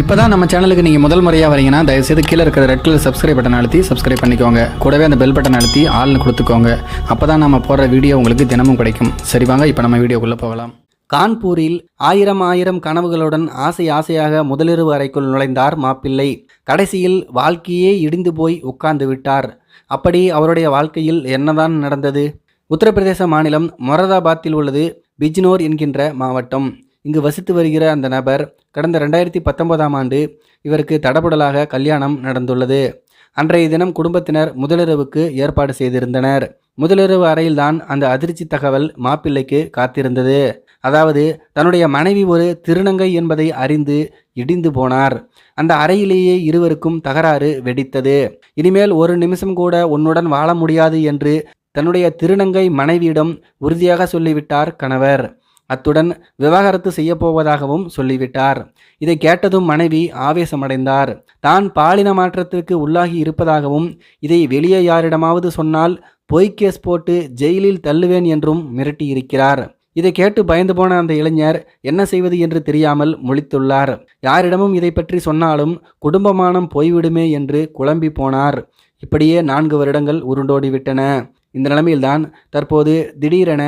இப்போ தான் நம்ம சேனலுக்கு நீங்கள் முதல் முறையாக வரீங்கன்னா தயவுசெய்து கீழே இருக்கிற ரெட் கலர் சப்ஸ்கிரைப் பட்டன் அழுத்தி சப்ஸ்கிரைப் பண்ணிக்கோங்க. கூடவே அந்த பெல் பட்டன் அழுத்தி ஆள்னு கொடுத்துக்கோங்க. அப்போ தான் நம்ம போடுற வீடியோ உங்களுக்கு தினமும் கிடைக்கும். சரி வாங்க இப்போ நம்ம வீடியோக்குள்ளே போகலாம். கான்பூரில் ஆயிரம் ஆயிரம் கனவுகளுடன் ஆசை ஆசையாக முதலிரவு அறைக்குள் நுழைந்தார் மாப்பிள்ளை. கடைசியில் வாழ்க்கையே இடிந்து போய் உட்கார்ந்து விட்டார். அப்படி அவருடைய வாழ்க்கையில் என்னதான் நடந்தது? உத்தரப்பிரதேச மாநிலம் மொரதாபாத்தில் உள்ளது பிஜ்னோர் என்கின்ற மாவட்டம். இங்கு வசித்து வருகிற அந்த நபர் கடந்த ரெண்டாயிரத்தி பத்தொன்பதாம் ஆண்டு இவருக்கு தடபுடலாக கல்யாணம் நடந்துள்ளது. அன்றைய தினம் குடும்பத்தினர் முதலிரவுக்கு ஏற்பாடு செய்திருந்தனர். முதலிரவு அறையில்தான் அந்த அதிர்ச்சி தகவல் மாப்பிள்ளைக்கு காத்திருந்தது. அதாவது தன்னுடைய மனைவி ஒரு திருநங்கை என்பதை அறிந்து இடிந்து போனார். அந்த அறையிலேயே இருவருக்கும் தகராறு வெடித்தது. இனிமேல் ஒரு நிமிஷம் கூட உன்னுடன் வாழ முடியாது என்று தன்னுடைய திருநங்கை மனைவியிடம் உறுதியாக சொல்லிவிட்டார் கணவர். அத்துடன் விவாகரத்து செய்யப்போவதாகவும் சொல்லிவிட்டார். இதை கேட்டதும் மனைவி ஆவேசமடைந்தார். தான் பாலின மாற்றத்திற்கு உள்ளாகி இருப்பதாகவும் இதை வெளியே யாரிடமாவது சொன்னால் பொய் கேஸ் போட்டு ஜெயிலில் தள்ளுவேன் என்றும் மிரட்டியிருக்கிறார். இதை கேட்டு பயந்து போன அந்த இளைஞர் என்ன செய்வது என்று தெரியாமல் முழித்துள்ளார். யாரிடமும் இதை பற்றி சொன்னாலும் குடும்பமானம் போய்விடுமே என்று குழம்பி போனார். இப்படியே நான்கு வருடங்கள் உருண்டோடிவிட்டன. இந்த நிலைமையில்தான் தற்போது திடீரென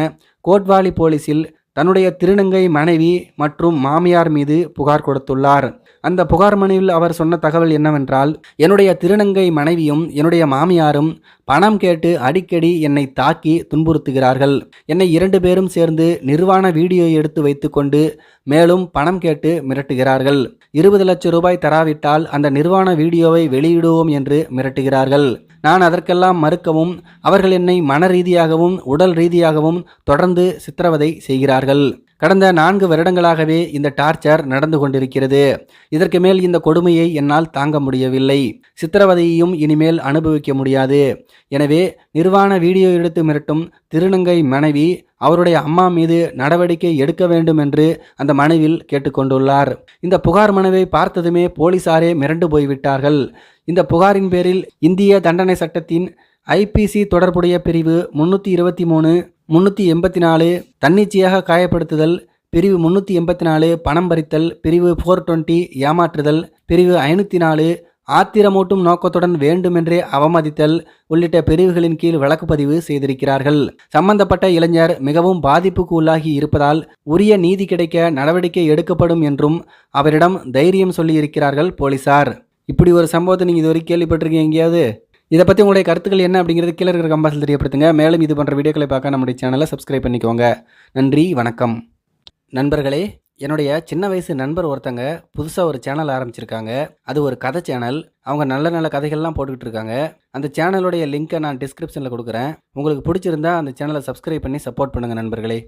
கோட்வாலி போலீசில் தன்னுடைய திருநங்கை மனைவி மற்றும் மாமியார் மீது புகார் கொடுத்துள்ளார். அந்த புகார் மனுவில் அவர் சொன்ன தகவல் என்னவென்றால் என்னுடைய திருநங்கை மனைவியும் என்னுடைய மாமியாரும் பணம் கேட்டு அடிக்கடி என்னை தாக்கி துன்புறுத்துகிறார்கள். என்னை இரண்டு பேரும் சேர்ந்து நிர்வாண வீடியோ எடுத்து வைத்துக்கொண்டு மேலும் பணம் கேட்டு மிரட்டுகிறார்கள். இருபது லட்சம் ரூபாய் தராவிட்டால் அந்த நிர்வாண வீடியோவை வெளியிடுவோம் என்று மிரட்டுகிறார்கள். நான் அதற்கெல்லாம் மறுக்கவும் அவர்கள் என்னை மன ரீதியாகவும் உடல் ரீதியாகவும் தொடர்ந்து சித்திரவதை செய்கிறார்கள். கடந்த நான்கு வருடங்களாகவே இந்த டார்ச்சர் நடந்து கொண்டிருக்கிறது. இதற்கு மேல் இந்த கொடுமையை என்னால் தாங்க முடியவில்லை. சித்திரவதையையும் இனிமேல் அனுபவிக்க முடியாது. எனவே நிர்வாண வீடியோ எடுத்து மிரட்டும் திருநங்கை மனைவி அவருடைய அம்மா மீது நடவடிக்கை எடுக்க வேண்டும் என்று அந்த மனுவில் கேட்டுக்கொண்டுள்ளார். இந்த புகார் மனுவை பார்த்ததுமே போலீசாரே மிரண்டு போய்விட்டார்கள். இந்த புகாரின் பேரில் இந்திய தண்டனை சட்டத்தின் ஐபிசி தொடர்புடைய பிரிவு முன்னூற்றி இருபத்தி மூணு முன்னூற்றி எண்பத்தி நாலு தன்னிச்சையாக காயப்படுத்துதல் பிரிவு முன்னூற்றி எண்பத்தி நாலு பணம் பறித்தல் பிரிவு ஃபோர் டுவெண்ட்டி ஏமாற்றுதல் பிரிவு ஐநூற்றி நாலு ஆத்திரமூட்டும் நோக்கத்துடன் வேண்டுமென்றே அவமதித்தல் உள்ளிட்ட பிரிவுகளின் கீழ் வழக்கு பதிவு செய்திருக்கிறார்கள். சம்பந்தப்பட்ட இளைஞர் மிகவும் பாதிப்புக்கு உள்ளாகி இருப்பதால் உரிய நீதி கிடைக்க நடவடிக்கை எடுக்கப்படும் என்றும் அவரிடம் தைரியம் சொல்லியிருக்கிறார்கள் போலீசார். இப்படி ஒரு சம்பவத்தை நீங்கள் இது வரைக்கும் கேள்விப்பட்டிருக்கீங்க எங்கேயாவது? இதை பற்றி உங்களுடைய கருத்துக்கள் என்ன அப்படிங்கிறது கீழே இருக்கிற கம்பாசில் தெரியப்படுத்துங்க. மேலும் இது போன்ற வீடியோக்களை பார்க்க நம்முடைய சேனலை சப்ஸ்கிரைப் பண்ணிக்கோங்க. நன்றி வணக்கம். நண்பர்களே என்னுடைய சின்ன வயசு நண்பர் ஒருத்தங்க புதுசாக ஒரு சேனல் ஆரம்பிச்சிருக்காங்க. அது ஒரு கதை சேனல் அவங்க நல்ல நல்ல கதைகள்லாம் போட்டுக்கிட்டு இருக்காங்க. அந்த சேனலுடைய லிங்க்கை நான் டிஸ்கிரிப்ஷனில் கொடுக்குறேன். உங்களுக்கு பிடிச்சிருந்தா அந்த சேனலை சப்ஸ்கிரைப் பண்ணி சப்போர்ட் பண்ணுங்கள் நண்பர்களே.